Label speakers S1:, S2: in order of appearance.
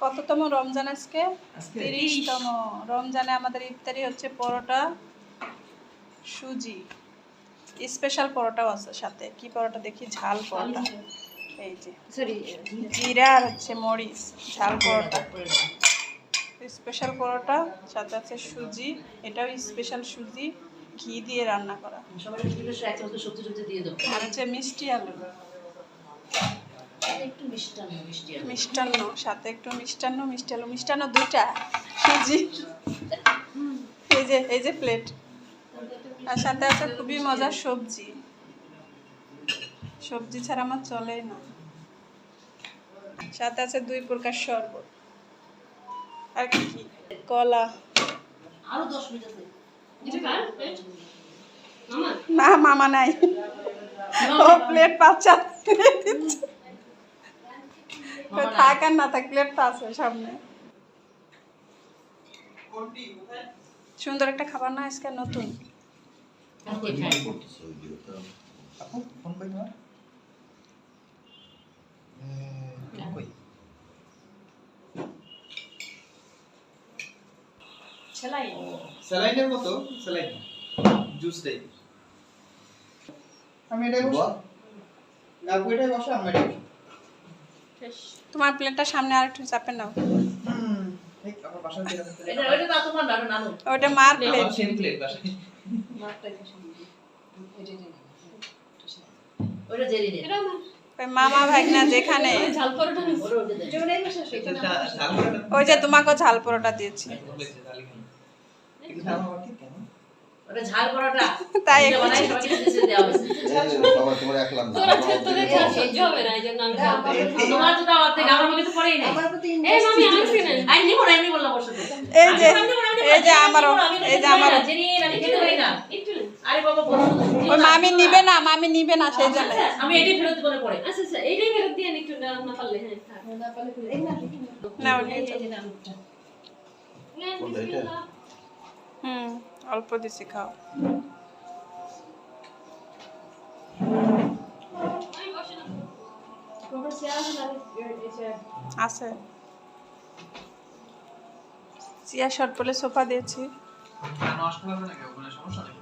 S1: কততম রমজান আজকে? তিরিশতম। রমজানে আমাদের ইফতারি হচ্ছে পরোটা সুজি। স্পেশাল পরোটাও আছে সাথে। কি পরোটা দেখি? ঝাল পরোটা। এই যে জিরা আর হচ্ছে মরিচ ঝাল পরোটা। স্পেশাল পরোটা সাথে আছে সুজি। এটাও স্পেশাল সুজি। ঘি দিয়ে রান্না করা। আর হচ্ছে মিষ্টি আলু।
S2: মিষ্টান্ন
S1: মিষ্টান্ন সাথে একটু মিষ্টান্ন মিষ্টি আলু। মিষ্টান্ন দুইটা সুজি এই যে এই যে প্লেট আর সাথে আছে খুবই মজার সবজি। সবজি ছাড়া আমার চলেই না। সাথে আছে দুই প্রকার শরবত। আর কি কলা।
S2: আরও দশ মিনিট আছে।
S1: না মামা নাই। ও প্লেট বাচ্চা থাক আর না থাক প্লেট তো আছে সামনে। সুন্দর একটা খাবার না আজকে নতুন?
S3: স্যালাইনের মতো? স্যালাইন জুস টাইপ আমি এটাই বসো। আপু এটাই বসো আমি এটাই
S1: তোমার প্লেটটা সামনে আর একটু চাপে নাও। ওটা মার প্লেট মামা ভাগনা যেখানে। ওই যে তোমাকে ঝাল পরোটা দিয়েছি।
S2: ওটা ঝাল পরোটা।
S1: তাই
S2: নিজে বানাই
S1: একটু
S2: সবাইকে দিতে দেওয়া হয়েছে।
S4: বাবা তোমার একলাম না
S5: তোদের ঝাল সহ্য হবে না এই আমি
S2: তোমার তো দাওয়াত থেকে আমার মুখে তো পড়েই নাই।
S5: এই মামি আনছি না।
S2: আই নিব না এমনি বললাম ওর
S1: এই যে এই যে আমারও এই যে আমারও।
S2: জেরি আমি খেতে পারি না। আরে বাবা
S1: ওই মামি নিবে না মামি নিবে না সেই জন্য।
S2: আমি এটাই ফেরত করে পড়ে
S5: আচ্ছা আচ্ছা এইটাই ফেরত দিয়ে একটু না না পারলে হ্যাঁ এই। এই যে
S4: এটা?
S1: হুম। অল্প দিছি খাও
S5: আছে? চেয়ার।
S1: চিয়া শর্ট বলে সোফা দিয়েছি
S3: সমস্যা নেই